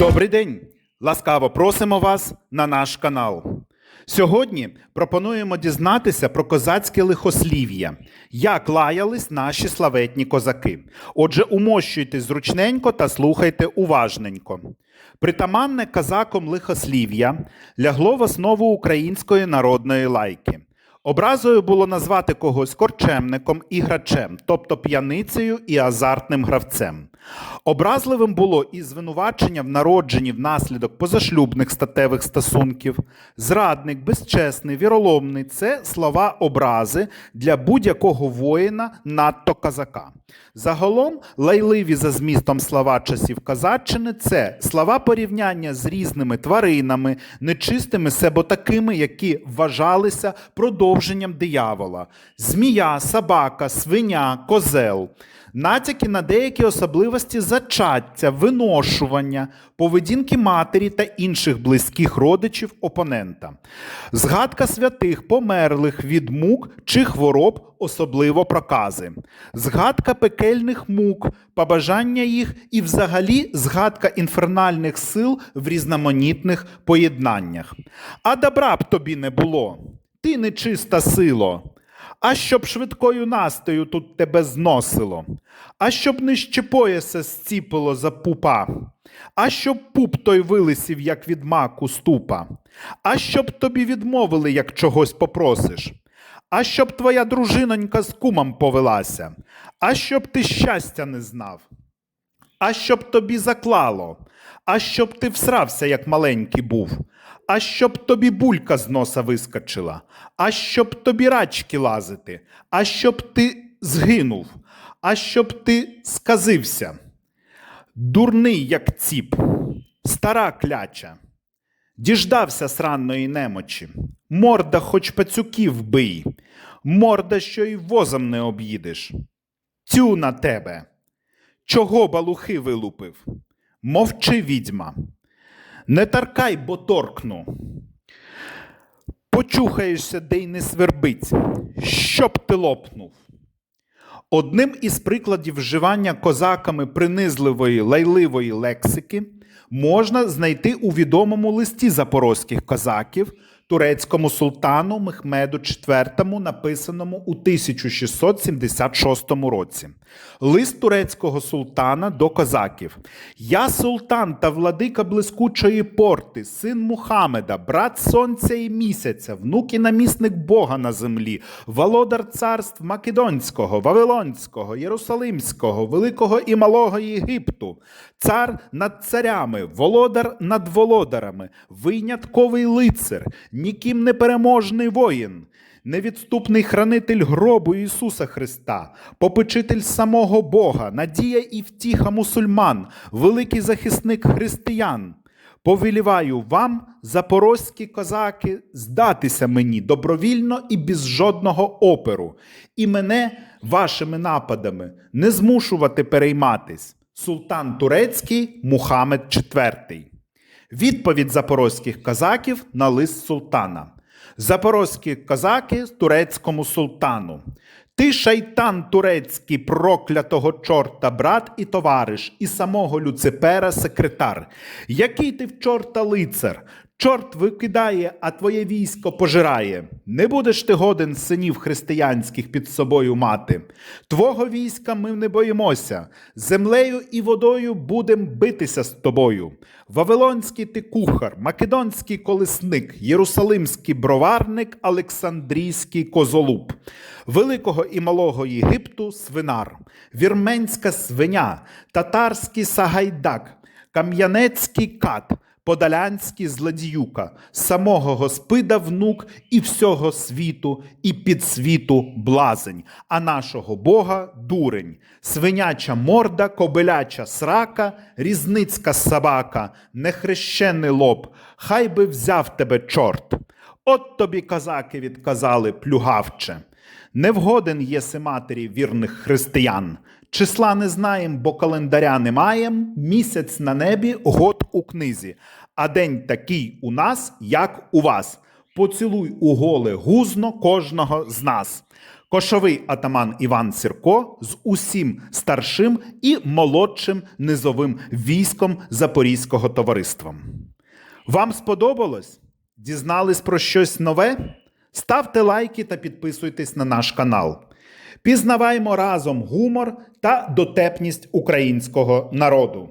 Добрий день! Ласкаво просимо вас на наш канал. Сьогодні пропонуємо дізнатися про козацьке лихослів'я, як лаялись наші славетні козаки. Отже, умощуйте зручненько та слухайте уважненько. Притаманне казаком лихослів'я лягло в основу української народної лайки. Образою було назвати когось корчемником і грачем, тобто п'яницею і азартним гравцем. Образливим було і звинувачення в народженні внаслідок позашлюбних статевих стосунків. Зрадник, безчесний, віроломний це слова образи для будь-якого воїна, надто казака. Загалом, лайливі за змістом слова часів Казаччини це слова порівняння з різними тваринами, нечистими себо-такими, які вважалися продовженням диявола: змія, собака, свиня, козел. Натяки на деякі особливості зачаття, виношування, поведінки матері та інших близьких родичів опонента, згадка святих, померлих від мук чи хвороб, особливо прокази, згадка пекельних мук, побажання їх і, взагалі, згадка інфернальних сил в різноманітних поєднаннях. А добра б тобі не було, ти нечиста сило. А щоб швидкою настою тут тебе зносило, а щоб не щепоєся зціпило за пупа, а щоб пуп той вилисів, як від маку ступа, а щоб тобі відмовили, як чогось попросиш, а щоб твоя дружинонька з кумом повелася, а щоб ти щастя не знав, а щоб тобі заклало, а щоб ти всрався, як маленький був, а щоб тобі булька з носа вискочила, а щоб тобі рачки лазити, а щоб ти згинув, а щоб ти сказився. Дурний, як ціп, стара кляча. Діждався сранної немочі. Морда хоч пацюків бий, морда, що й возом не об'їдеш. Тю на тебе. Чого балухи вилупив? Мовчи, відьма. Не таркай, бо торкну. Почухаєшся, де й не свербить, щоб ти лопнув. Одним із прикладів вживання козаками принизливої лайливої лексики можна знайти у відомому листі запорозьких козаків турецькому султану Мехмеду IV, написаному у 1676 році. Лист турецького султана до козаків. Я султан та владика блискучої порти, син Мухамеда, брат сонця і місяця, внук і намісник Бога на землі, володар царств Македонського, Вавилонського, Єрусалимського, Великого і Малого Єгипту, цар над царями, володар над володарами, винятковий лицар, ніким непереможний воїн. Невідступний хранитель гробу Ісуса Христа, попечитель самого Бога, надія і втіха мусульман, великий захисник християн. Повеліваю вам, запорозькі козаки, здатися мені добровільно і без жодного оперу, і мене вашими нападами не змушувати перейматись. Султан Турецький Мухаммед IV. Відповідь запорозьких козаків на лист султана. Запорозькі козаки турецькому султану. Ти шайтан турецький, проклятого чорта, брат і товариш, і самого Люципера секретар. Який ти в чорта лицар? Чорт викидає, а твоє військо пожирає. Не будеш ти годен синів християнських під собою мати. Твого війська ми не боїмося. Землею і водою будем битися з тобою. Вавилонський ти кухар, македонський колесник, єрусалимський броварник, Олександрійський козолуб, Великого і Малого Єгипту свинар, вірменська свиня, татарський сагайдак, кам'янецький кат. Подолянський злодіюка, самого Господа внук і всього світу, і підсвіту блазень, а нашого Бога дурень, свиняча морда, кобиляча срака, різницька собака, нехрещений лоб, хай би взяв тебе чорт. От тобі козаки відказали, плюгавче. Невгоден єси матері вірних християн. Числа не знаєм, бо календаря не маєм, місяць на небі, год у книзі. А день такий у нас, як у вас. Поцілуй у голе гузно кожного з нас. Кошовий атаман Іван Сірко з усім старшим і молодшим низовим військом Запорізького товариства. Вам сподобалось? Дізнались про щось нове? Ставте лайки та підписуйтесь на наш канал. Пізнаваймо разом гумор та дотепність українського народу.